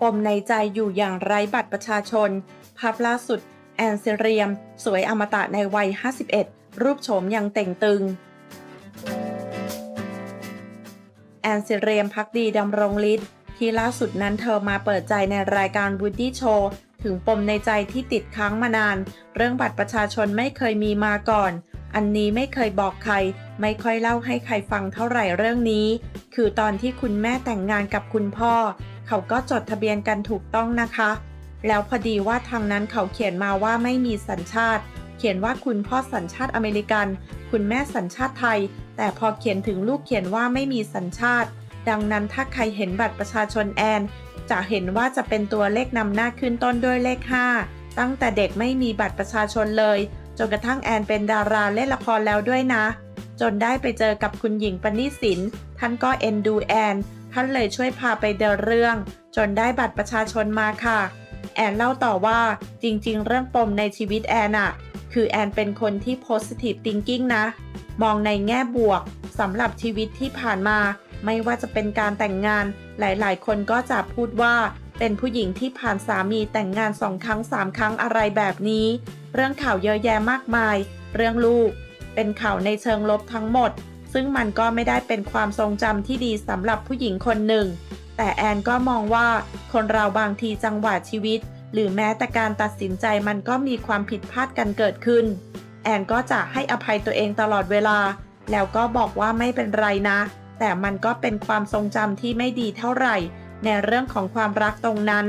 ปมในใจอยู่อย่างไร้บัตรประชาชน ภาพล่าสุด แอนเซเรียม สวยอมตะในวัย 51 รูปโฉมยังเต่งตึง แอนเซเรียมพักดีดำรงฤทธิ์ที่ล่าสุดนั้นเธอมาเปิดใจในรายการ Woody Show ถึงปมในใจที่ติดค้างมานาน เรื่องบัตรประชาชนไม่เคยมีมาก่อน อันนี้ไม่เคยบอกใคร ไม่ค่อยเล่าให้ใครฟังเท่าไหร่เรื่องนี้ คือตอนที่คุณแม่แต่งงานกับคุณพ่อ เขาก็จดทะเบียนกันถูกต้องนะคะ แล้วพอดีว่าทางนั้นเขาเขียนมาว่าไม่มีสัญชาติ เขียนว่าคุณพ่อสัญชาติอเมริกัน คุณแม่สัญชาติไทย แต่พอเขียนถึงลูกเขียนว่าไม่มีสัญชาติ ดังนั้นถ้าใครเห็นบัตรประชาชนแอน จะเห็นว่าจะเป็นตัวเลขนำหน้าขึ้นต้นด้วยเลข 5 ตั้งแต่เด็กไม่มีบัตรประชาชนเลย จนกระทั่งแอนเป็นดาราเล่นละครแล้วด้วยนะ จนได้ไปเจอกับคุณหญิงปณิสินท่านก็เอ็นดูแอน ท่านเลยช่วยพาไปเดินเรื่อง จนได้บัตรประชาชนมาค่ะ แอนเล่าต่อว่าจริงๆ เรื่องปมในชีวิตแอนอะคือแอนเป็นคนที่ positive thinking นะ มองในแง่บวกสำหรับชีวิตที่ผ่านมา ไม่ว่าจะเป็นการแต่งงานหลายๆ คนก็จะพูดว่าเป็นผู้หญิงที่ผ่านสามีแต่งงานสองครั้งสามครั้งอะไรแบบนี้ เรื่องข่าวเยอะแยะมากมาย เรื่องลูก เป็นข่าวในเชิงลบทั้งหมด ซึ่งมันก็ไม่ได้เป็นความทรงจำที่ดีสำหรับผู้หญิงคนหนึ่ง แต่แอนก็มองว่าคนเราบางทีจังหวะชีวิต หรือแม้แต่การตัดสินใจมันก็มีความผิดพลาดกันเกิดขึ้น แอนก็จะให้อภัยตัวเองตลอดเวลา แล้วก็บอกว่าไม่เป็นไรนะ แต่มันก็เป็นความทรงจำที่ไม่ดีเท่าไหร่ ในเรื่องของความรักตรงนั้น